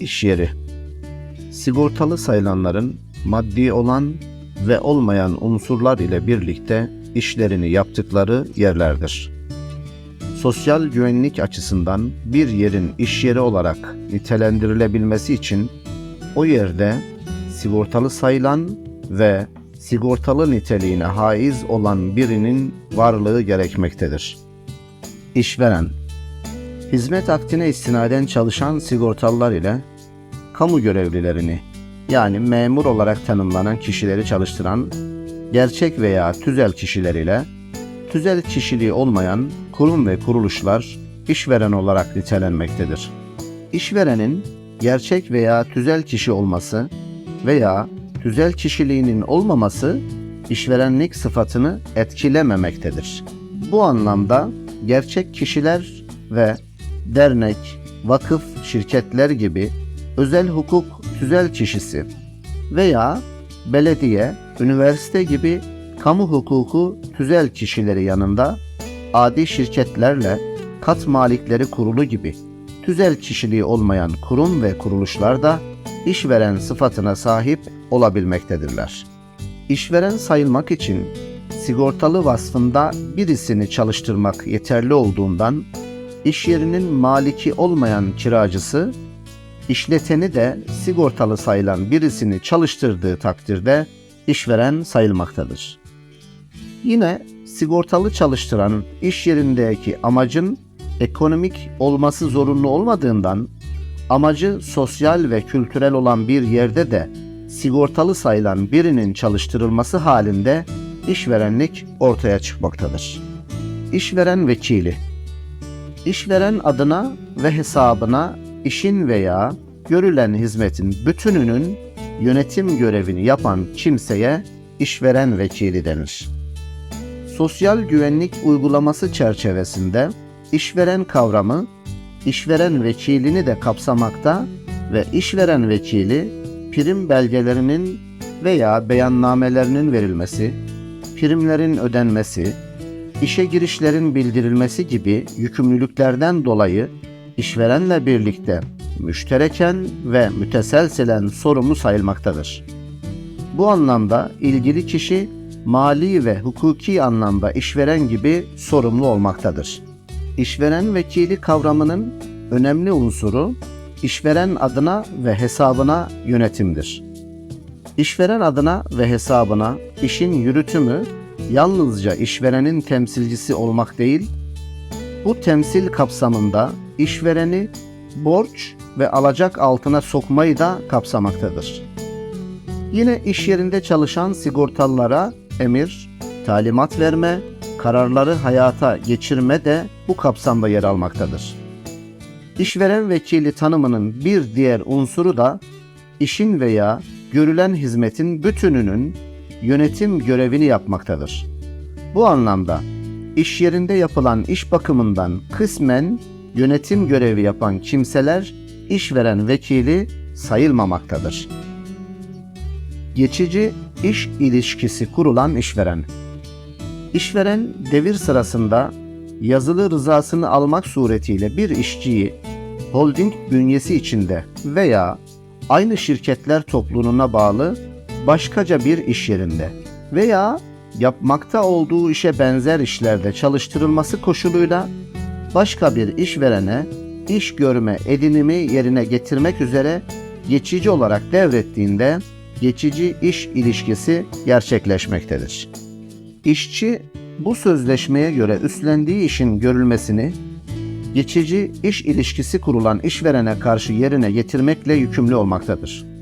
İş yeri Sigortalı sayılanların maddi olan ve olmayan unsurlar ile birlikte işlerini yaptıkları yerlerdir. Sosyal güvenlik açısından bir yerin iş yeri olarak nitelendirilebilmesi için o yerde sigortalı sayılan ve sigortalı niteliğine haiz olan birinin varlığı gerekmektedir. İşveren Hizmet akdine istinaden çalışan sigortalılar ile kamu görevlilerini yani memur olarak tanımlanan kişileri çalıştıran gerçek veya tüzel kişiler ile tüzel kişiliği olmayan kurum ve kuruluşlar işveren olarak nitelenmektedir. İşverenin gerçek veya tüzel kişi olması veya tüzel kişiliğinin olmaması işverenlik sıfatını etkilememektedir. Bu anlamda gerçek kişiler ve dernek, vakıf, şirketler gibi özel hukuk tüzel kişisi veya belediye, üniversite gibi kamu hukuku tüzel kişileri yanında adi şirketlerle kat malikleri kurulu gibi tüzel kişiliği olmayan kurum ve kuruluşlar da işveren sıfatına sahip olabilmektedirler. İşveren sayılmak için sigortalı vasfında birisini çalıştırmak yeterli olduğundan iş yerinin maliki olmayan kiracısı işleteni de sigortalı sayılan birisini çalıştırdığı takdirde işveren sayılmaktadır. Yine sigortalı çalıştıran iş yerindeki amacın ekonomik olması zorunlu olmadığından amacı sosyal ve kültürel olan bir yerde de sigortalı sayılan birinin çalıştırılması halinde işverenlik ortaya çıkmaktadır. İşveren vekili İşveren adına ve hesabına işin veya görülen hizmetin bütününün yönetim görevini yapan kimseye işveren vekili denir. Sosyal güvenlik uygulaması çerçevesinde işveren kavramı işveren vekilini de kapsamakta ve işveren vekili prim belgelerinin veya beyannamelerinin verilmesi, primlerin ödenmesi, işe girişlerin bildirilmesi gibi yükümlülüklerden dolayı işverenle birlikte müştereken ve müteselsilen sorumlu sayılmaktadır. Bu anlamda ilgili kişi mali ve hukuki anlamda işveren gibi sorumlu olmaktadır. İşveren vekili kavramının önemli unsuru işveren adına ve hesabına yönetimdir. İşveren adına ve hesabına işin yürütümü yalnızca işverenin temsilcisi olmak değil, bu temsil kapsamında işvereni borç ve alacak altına sokmayı da kapsamaktadır. Yine iş yerinde çalışan sigortalılara emir, talimat verme, kararları hayata geçirme de bu kapsamda yer almaktadır. İşveren vekili tanımının bir diğer unsuru da işin veya görülen hizmetin bütününün yönetim görevini yapmaktadır. Bu anlamda iş yerinde yapılan iş bakımından kısmen yönetim görevi yapan kimseler işveren vekili sayılmamaktadır. Geçici iş ilişkisi kurulan işveren İşveren devir sırasında yazılı rızasını almak suretiyle bir işçiyi holding bünyesi içinde veya aynı şirketler topluluğuna bağlı başkaca bir iş yerinde veya yapmakta olduğu işe benzer işlerde çalıştırılması koşuluyla başka bir işverene iş görme edinimi yerine getirmek üzere geçici olarak devrettiğinde geçici iş ilişkisi gerçekleşmektedir. İşçi bu sözleşmeye göre üstlendiği işin görülmesini geçici iş ilişkisi kurulan işverene karşı yerine getirmekle yükümlü olmaktadır.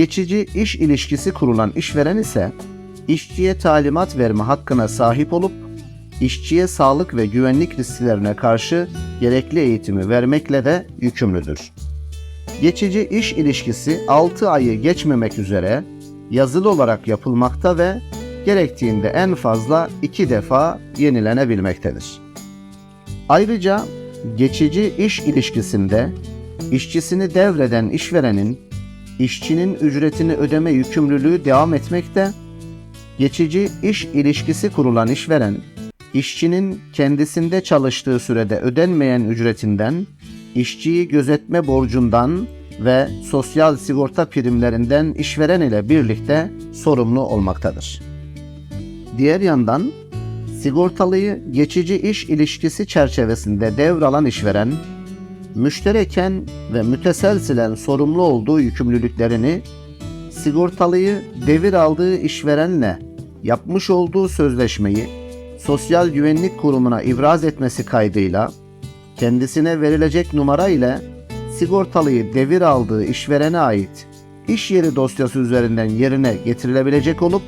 Geçici iş ilişkisi kurulan işveren ise işçiye talimat verme hakkına sahip olup işçiye sağlık ve güvenlik risklerine karşı gerekli eğitimi vermekle de yükümlüdür. Geçici iş ilişkisi 6 ayı geçmemek üzere yazılı olarak yapılmakta ve gerektiğinde en fazla 2 defa yenilenebilmektedir. Ayrıca geçici iş ilişkisinde işçisini devreden işverenin işçinin ücretini ödeme yükümlülüğü devam etmekte, geçici iş ilişkisi kurulan işveren, işçinin kendisinde çalıştığı sürede ödenmeyen ücretinden, işçiyi gözetme borcundan ve sosyal sigorta primlerinden işveren ile birlikte sorumlu olmaktadır. Diğer yandan sigortalıyı geçici iş ilişkisi çerçevesinde devralan işveren, müştereken ve müteselsilen sorumlu olduğu yükümlülüklerini sigortalıyı devir aldığı işverenle yapmış olduğu sözleşmeyi Sosyal Güvenlik Kurumu'na ibraz etmesi kaydıyla kendisine verilecek numara ile sigortalıyı devir aldığı işverene ait iş yeri dosyası üzerinden yerine getirilebilecek olup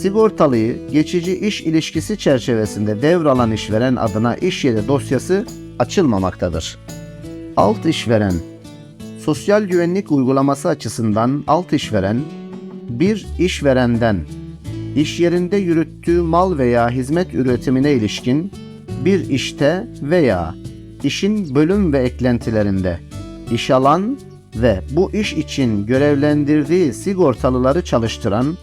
sigortalıyı geçici iş ilişkisi çerçevesinde devralan işveren adına iş yeri dosyası açılmamaktadır. Alt işveren Sosyal güvenlik uygulaması açısından alt işveren bir işverenden iş yerinde yürüttüğü mal veya hizmet üretimine ilişkin bir işte veya işin bölüm ve eklentilerinde iş alan ve bu iş için görevlendirdiği sigortalıları çalıştıran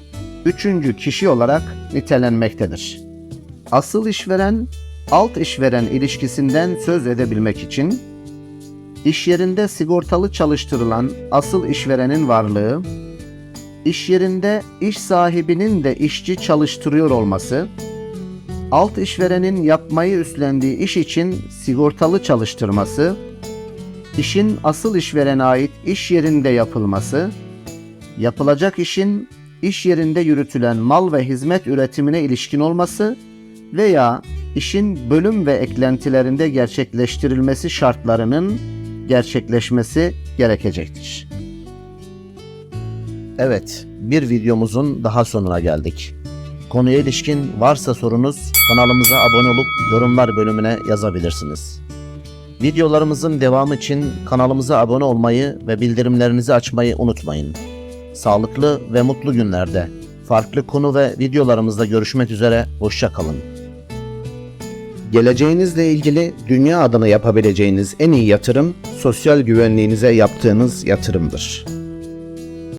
üçüncü kişi olarak nitelenmektedir. Asıl işveren, alt işveren ilişkisinden söz edebilmek için iş yerinde sigortalı çalıştırılan asıl işverenin varlığı, iş yerinde iş sahibinin de işçi çalıştırıyor olması, alt işverenin yapmayı üstlendiği iş için sigortalı çalıştırması, işin asıl işverene ait iş yerinde yapılması, yapılacak işin iş yerinde yürütülen mal ve hizmet üretimine ilişkin olması veya işin bölüm ve eklentilerinde gerçekleştirilmesi şartlarının gerçekleşmesi gerekecektir. Evet, bir videomuzun daha sonuna geldik. Konuya ilişkin varsa sorunuz kanalımıza abone olup yorumlar bölümüne yazabilirsiniz. Videolarımızın devamı için kanalımıza abone olmayı ve bildirimlerinizi açmayı unutmayın. Sağlıklı ve mutlu günlerde farklı konu ve videolarımızda görüşmek üzere, hoşça kalın. Geleceğinizle ilgili dünya adına yapabileceğiniz en iyi yatırım sosyal güvenliğinize yaptığınız yatırımdır.